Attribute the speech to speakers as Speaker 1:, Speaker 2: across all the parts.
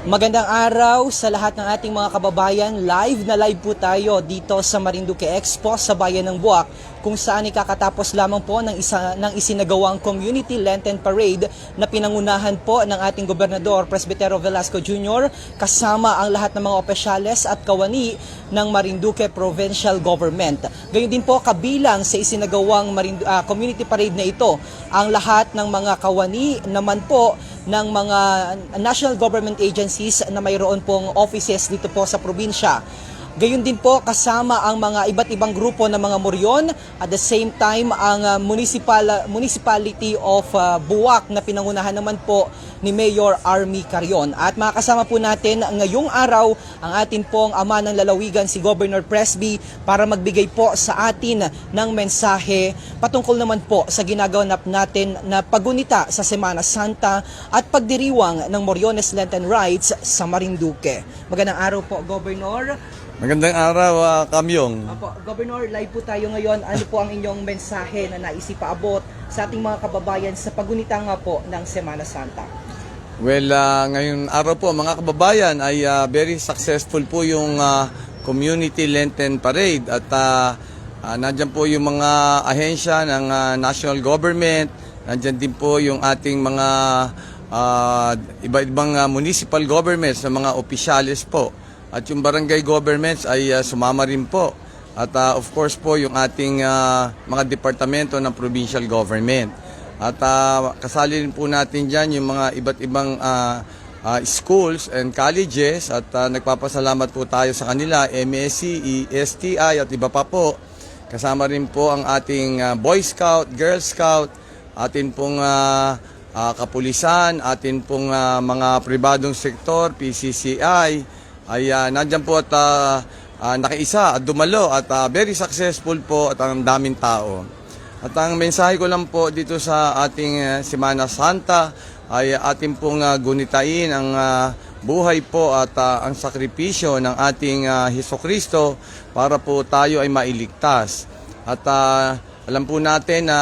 Speaker 1: Magandang araw sa lahat ng ating mga kababayan. Live na live po tayo dito sa Marinduque Expo sa Bayan ng Buwak kung saan ikakatapos lamang po ng, isa, ng isinagawang Community Lenten Parade na pinangunahan po ng ating Gobernador Presbitero Velasco Jr. kasama ang lahat ng mga opisyales at kawani ng Marinduque Provincial Government. Gayun din po kabilang sa isinagawang Marindu- ah, Community Parade na ito ang lahat ng mga kawani naman po ng mga national government agencies na mayroon pong offices dito po sa probinsya. Gayun din po kasama ang mga iba't ibang grupo ng mga Moryon at the same time ang uh, municipal municipality of uh, Buwak na pinangunahan naman po ni Mayor Army Carion. At makakasama po natin ngayong araw ang atin pong ama ng lalawigan si Governor Presby para magbigay po sa atin ng mensahe patungkol naman po sa ginagawa natin na pagunita sa Semana Santa at pagdiriwang ng Moriones Lenten Rites sa Marinduque. Magandang araw po, Governor.
Speaker 2: Magandang araw, ah, Kamyong.
Speaker 1: Apo, Governor, live po tayo ngayon. Ano po ang inyong mensahe na naisipaabot sa ating mga kababayan sa pagunita nga po ng Semana Santa?
Speaker 2: Well, ah, ngayong araw po, mga kababayan, ay ah, very successful po yung ah, Community Lenten Parade at uh, nandyan po yung mga ahensya ng ah, national government, nandyan din po yung ating mga ah, iba-ibang ah, municipal governments na mga opisyalis po. At yung barangay governments ay ah, sumama rin po. At ah, of course po yung ating ah, mga departamento ng provincial government. At ah, kasali rin po natin dyan yung mga iba't ibang ah, ah, schools and colleges at ah, nagpapasalamat po tayo sa kanila, MSC, STI at iba pa po. Kasama rin po ang ating ah, Boy Scout, Girl Scout, atin pong ah, ah, kapulisan, atin pong ah, mga pribadong sektor, PCCI, ay uh, nandyan po at ah, ah, nakiisa at dumalo at ah, very successful po at ang daming tao. At ang mensahe ko lang po dito sa ating ah, Semana Santa ay ating pong ah, gunitain ang ah, buhay po at ah, ang sakripisyo ng ating uh, Heso Kristo para po tayo ay mailigtas. At ah, alam po natin na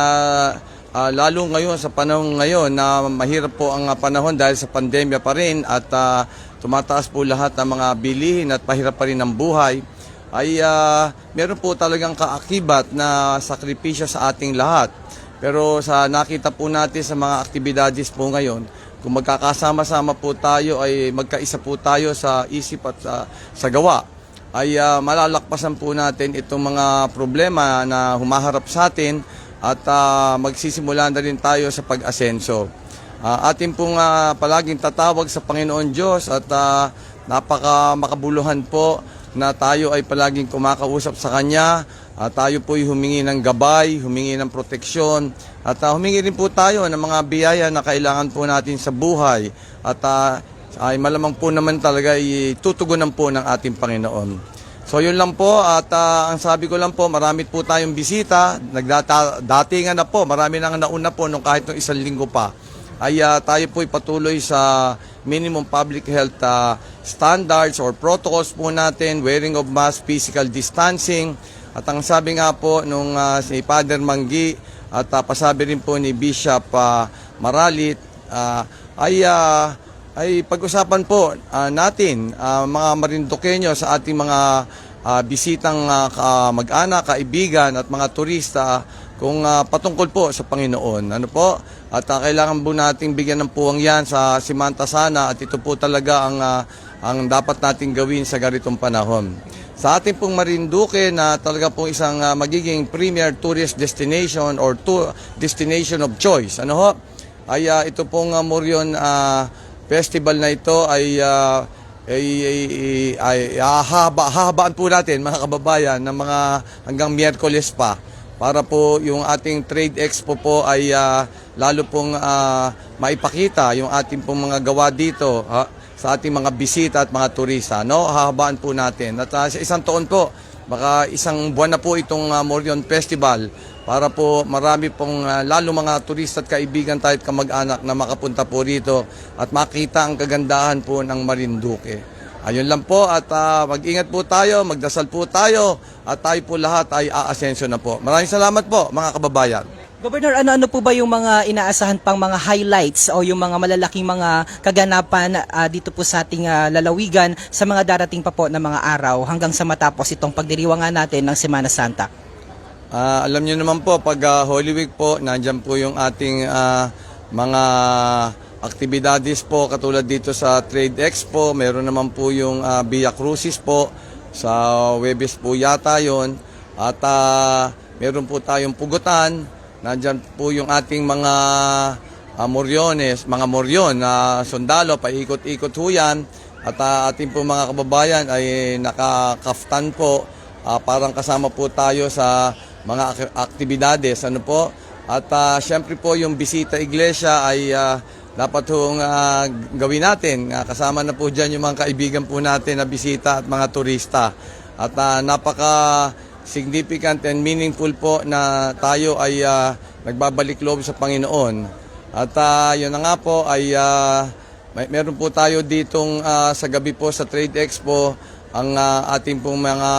Speaker 2: ah, lalo ngayon sa panahon ngayon na mahirap po ang ah, panahon dahil sa pandemya pa rin at ah, tumataas po lahat ng mga bilihin at pahirap pa rin ang buhay ay ah, meron po talagang kaakibat na sakripisyo sa ating lahat. Pero sa nakita po natin sa mga aktibidades po ngayon, kung magkakasama-sama po tayo ay magkaisa po tayo sa isip at sa, sa gawa, ay ah, malalakpasan po natin itong mga problema na humaharap sa atin at ah, magsisimula na rin tayo sa pag-asenso. Ah, atin pong ah, palaging tatawag sa Panginoon Diyos at ah, napaka makabuluhan po na tayo ay palaging kumakausap sa Kanya. at tayo po ay humingi ng gabay, humingi ng proteksyon at ah, humingi rin po tayo ng mga biyaya na kailangan po natin sa buhay at ah, ay malamang po naman talaga itutugunan po ng ating Panginoon. So yun lang po at ah, ang sabi ko lang po marami po tayong bisita, nagdata dati nga na po, marami nang nauna po nung kahit nung isang linggo pa ay ah, tayo po patuloy sa minimum public health ah, standards or protocols po natin, wearing of mask, physical distancing. At ang sabi nga po nung ah, si Father Manggi at ah, pasabi rin po ni Bishop ah, Maralit ah, ay ah, ay pag-usapan po ah, natin ah, mga Marinduqueño sa ating mga ah, bisitang ka- mag-anak, kaibigan at mga turista kung ah, patungkol po sa Panginoon. Ano po? At ah, kailangan po nating bigyan ng puwang yan sa Simanta Sana at ito po talaga ang, ah, ang dapat nating gawin sa ganitong panahon. Sa ating pong Marinduque na talaga pong isang ah, magiging premier tourist destination or tour destination of choice. Ano ho? Ay ah, ito pong uh, Morion ah, festival na ito ay ah, ay, ay, ay, ay hahaba, hahabaan po natin mga kababayan ng mga hanggang Miyerkules pa para po yung ating trade expo po ay ah, lalo pong ah, maipakita yung ating pong mga gawa dito ha, sa ating mga bisita at mga turista. No? Hahabaan po natin. At ah, sa isang taon po, baka isang buwan na po itong uh, Morion Festival para po marami pong ah, lalo mga turista at kaibigan tayo at kamag-anak na makapunta po rito at makita ang kagandahan po ng Marinduque. Ayun lang po at ah, mag-ingat po tayo, magdasal po tayo at tayo po lahat ay aasenso na po. Maraming salamat po mga kababayan.
Speaker 1: Governor, ano-ano po ba yung mga inaasahan pang mga highlights o yung mga malalaking mga kaganapan ah, dito po sa ating ah, lalawigan sa mga darating pa po na mga araw hanggang sa matapos itong pagdiriwangan natin ng Semana Santa?
Speaker 2: Ah, alam niyo naman po, pag ah, Holy Week po, nandyan po yung ating ah, mga aktibidades po, katulad dito sa Trade Expo, meron naman po yung ah, Via Crucis po, sa Webes po yata yon At ah, meron po tayong pugutan, nandyan po yung ating mga ah, moryones, mga moryon na sundalo, paikot-ikot ho yan. At ah, ating po mga kababayan ay nakakaftan po, Ah, parang kasama po tayo sa mga ak- aktibidades. Ano po? At ah, syempre po yung bisita iglesia ay ah, dapat hong ah, gawin natin. Ah, kasama na po dyan yung mga kaibigan po natin na bisita at mga turista. At ah, napaka significant and meaningful po na tayo ay ah, nagbabalik loob sa Panginoon. At ah, yun na nga po ay ah, may, meron po tayo ditong ah, sa gabi po sa Trade Expo ang ah, ating pong mga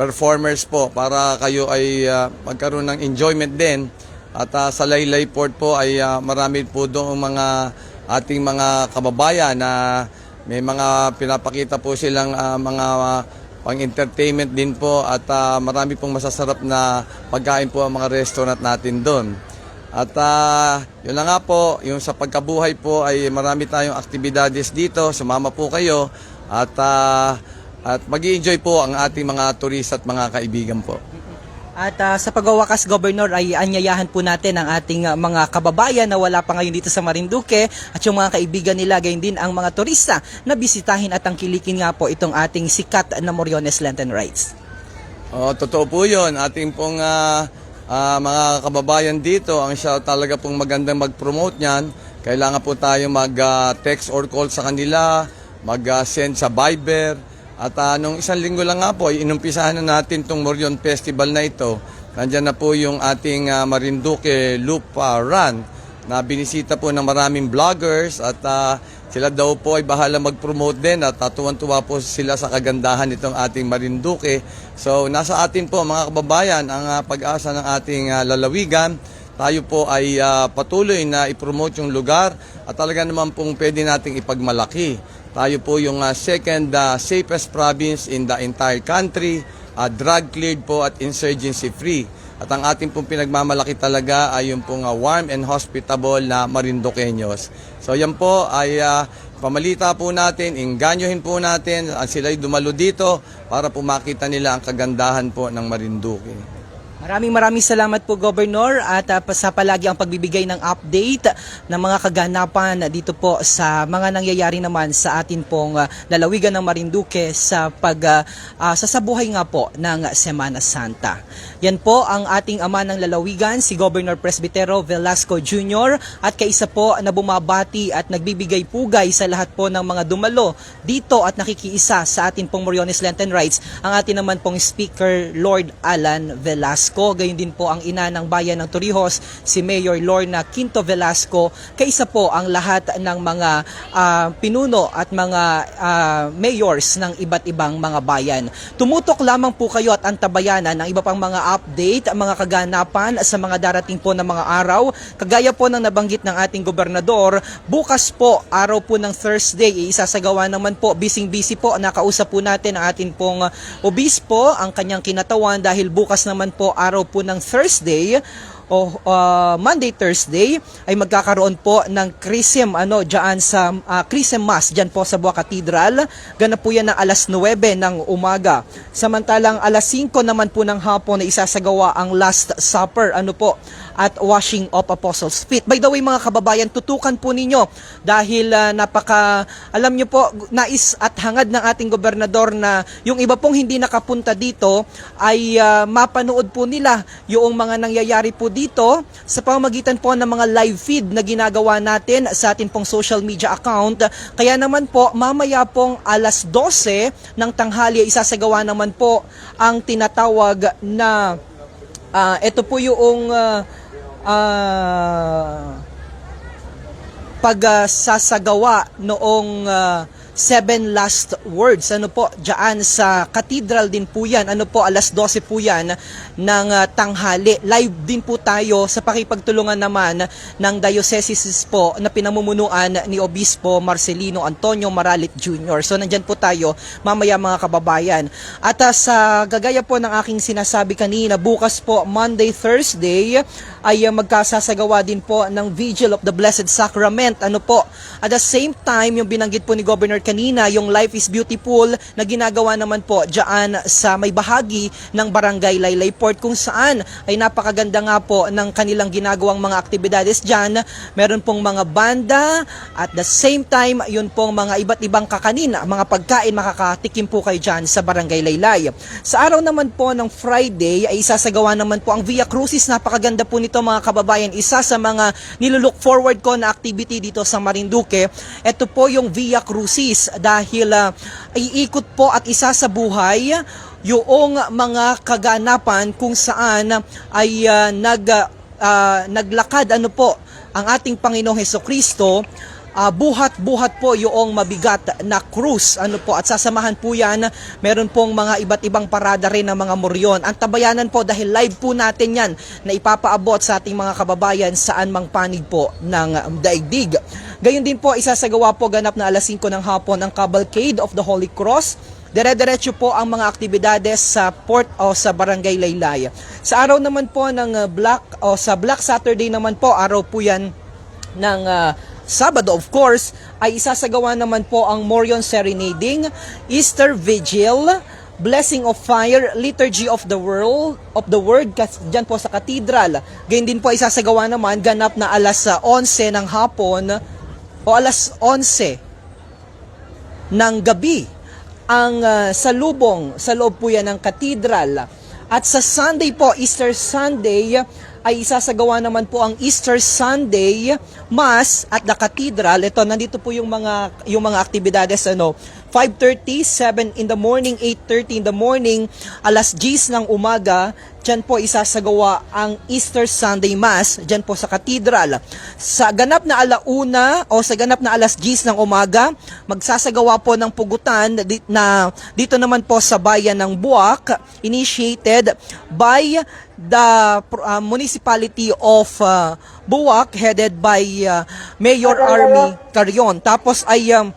Speaker 2: performers po para kayo ay ah, magkaroon ng enjoyment din. At ah, sa Laylay Port po ay ah, marami po doon mga ating mga kababayan na may mga pinapakita po silang ah, mga pang-entertainment din po at ah, marami pong masasarap na pagkain po ang mga restaurant natin doon. At ah, yun na nga po, yung sa pagkabuhay po ay marami tayong aktibidades dito. Sumama po kayo at ah, at mag enjoy po ang ating mga turista at mga kaibigan po.
Speaker 1: At ah, sa pagwawakas, Governor, ay anyayahan po natin ang ating ah, mga kababayan na wala pa ngayon dito sa Marinduque at yung mga kaibigan nila, gayon din ang mga turista na bisitahin at tangkilikin nga po itong ating sikat na Moriones Lenten Rides.
Speaker 2: Oh, totoo po 'yon. Ating pong ah, ah, mga kababayan dito, ang siya talaga pong magandang mag-promote niyan. Kailangan po tayo mag-text or call sa kanila, mag-send sa Viber. At ah, nung isang linggo lang nga po, inumpisahan na natin tong Morion Festival na ito. Nandiyan na po yung ating ah, Marinduque Loop ah, Run na binisita po ng maraming vloggers at ah, sila daw po ay bahala mag-promote din at tatuwan-tuwa po sila sa kagandahan nitong ating Marinduque. So nasa atin po mga kababayan ang ah, pag-asa ng ating ah, lalawigan. Tayo po ay ah, patuloy na i-promote yung lugar at talaga naman pong pwede nating ipagmalaki. Tayo po yung ah, second ah, safest province in the entire country, ah, drug cleared po at insurgency free. At ang ating pong pinagmamalaki talaga ay yung pong ah, warm and hospitable na Marinduqueños. So yan po ay ah, pamalita po natin, inganyohin po natin, at sila'y dumalo dito para po makita nila ang kagandahan po ng Marinduque.
Speaker 1: Maraming maraming salamat po Governor at uh, sa palagi ang pagbibigay ng update ng mga kaganapan dito po sa mga nangyayari naman sa atin pong uh, lalawigan ng Marinduque sa pag uh, uh, sasabuhay nga po ng Semana Santa. Yan po ang ating ama ng lalawigan si Governor Presbitero Velasco Jr. at kaisa po na bumabati at nagbibigay pugay sa lahat po ng mga dumalo dito at nakikiisa sa atin pong Moriones Lenten Rights ang atin naman pong Speaker Lord Alan Velasco. Gayon din po ang ina ng bayan ng Torrijos, si Mayor Lorna Quinto Velasco. Kaisa po ang lahat ng mga ah, pinuno at mga ah, mayors ng iba't ibang mga bayan. Tumutok lamang po kayo at antabayanan ng iba pang mga update, mga kaganapan sa mga darating po ng mga araw. Kagaya po ng nabanggit ng ating gobernador, bukas po, araw po ng Thursday, isasagawa naman po, bising-busy po, nakausap po natin ang ating pong uh, obispo, ang kanyang kinatawan dahil bukas naman po, araw po ng Thursday, o uh, Monday Thursday ay magkakaroon po ng Chrism ano diyan sa uh, Chrism Mass diyan po sa Buwa Cathedral. Ganap po yan ng alas 9 ng umaga. Samantalang alas 5 naman po ng hapon na isasagawa ang Last Supper ano po at washing of apostles' feet. By the way mga kababayan, tutukan po ninyo dahil uh, napaka alam nyo po nais at hangad ng ating gobernador na yung iba pong hindi nakapunta dito ay uh, mapanood po nila yung mga nangyayari po dito sa pamamagitan po ng mga live feed na ginagawa natin sa ating pong social media account. Kaya naman po, mamaya pong alas 12 ng tanghali, isasagawa naman po ang tinatawag na ah, ito po yung ah, ah, pagsasagawa noong ah, seven last words. Ano po, dyan sa cathedral din po yan. Ano po, alas 12 po yan ng ah, tanghali. Live din po tayo sa pakipagtulungan naman ng diocese po na pinamumunuan ni Obispo Marcelino Antonio Maralit Jr. So nandyan po tayo mamaya mga kababayan. At ah, sa gagaya po ng aking sinasabi kanina, bukas po Monday, Thursday ay ah, magkasasagawa din po ng Vigil of the Blessed Sacrament. Ano po? At the same time, yung binanggit po ni Governor kanina, yung Life is Beautiful na ginagawa naman po dyan sa may bahagi ng Barangay Laylay Port kung saan ay napakaganda nga po ng kanilang ginagawang mga aktibidades dyan. Meron pong mga banda at the same time, yun pong mga iba't ibang kakanin, mga pagkain makakatikim po kayo dyan sa Barangay Laylay. Sa araw naman po ng Friday ay isasagawa naman po ang Via Crucis. Napakaganda po nito mga kababayan. Isa sa mga nilulook forward ko na activity dito sa Marinduque. Ito po yung Via Crucis dahil ah, iikot po at isa sa buhay yung mga kaganapan kung saan ay ah, nag ah, naglakad ano po ang ating Panginoong Heso Kristo Ah, buhat-buhat po yung mabigat na cruise. Ano po, at sasamahan po yan, meron pong mga iba't ibang parada rin ng mga moryon. Ang tabayanan po dahil live po natin yan na ipapaabot sa ating mga kababayan saan mang panig po ng daigdig. Gayon din po, isasagawa po ganap na alas 5 ng hapon ang Cavalcade of the Holy Cross. Dire-diretso po ang mga aktibidades sa port o sa Barangay Laylay. Sa araw naman po ng uh, Black o sa Black Saturday naman po, araw po yan ng ah, Sabado of course ay isasagawa naman po ang Morion Serenading, Easter Vigil, Blessing of Fire, Liturgy of the World of the Word kas diyan po sa katedral. Ganyan din po isasagawa naman ganap na alas ah, 11 ng hapon o alas 11 ng gabi ang ah, salubong sa loob po yan ng katedral. At sa Sunday po, Easter Sunday, ay isasagawa naman po ang Easter Sunday Mass at the Cathedral. Ito, nandito po yung mga, yung mga aktibidades, ano, 5.30, 7 in the morning, 8.30 in the morning, alas 10 ng umaga, Diyan po isasagawa ang Easter Sunday Mass diyan po sa katedral. Sa ganap na alauna o sa ganap na alas 10 ng umaga, magsasagawa po ng pugutan na dito naman po sa bayan ng Buak, initiated by the uh, municipality of uh, Buak headed by uh, Mayor Army Carion. Tapos ay um,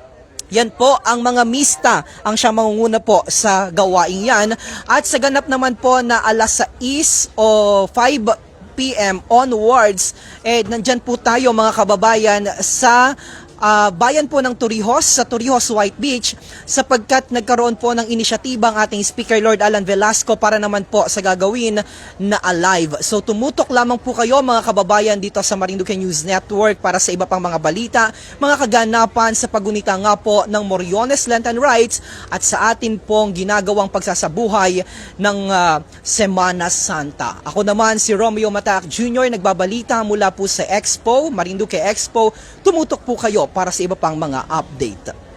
Speaker 1: yan po ang mga mista ang siya mangunguna po sa gawaing yan. At sa ganap naman po na alas 6 o 5 p.m. onwards, eh, nandyan po tayo mga kababayan sa ah, bayan po ng Torrijos, sa Torrijos White Beach, sapagkat nagkaroon po ng inisyatiba ang ating Speaker Lord Alan Velasco para naman po sa gagawin na alive. So tumutok lamang po kayo mga kababayan dito sa Marinduque News Network para sa iba pang mga balita, mga kaganapan sa pagunita nga po ng Moriones Lenten Rights at sa atin pong ginagawang pagsasabuhay ng ah, Semana Santa. Ako naman si Romeo Matac Jr. nagbabalita mula po sa Expo, Marinduque Expo. Tumutok po kayo para sa iba pang mga update.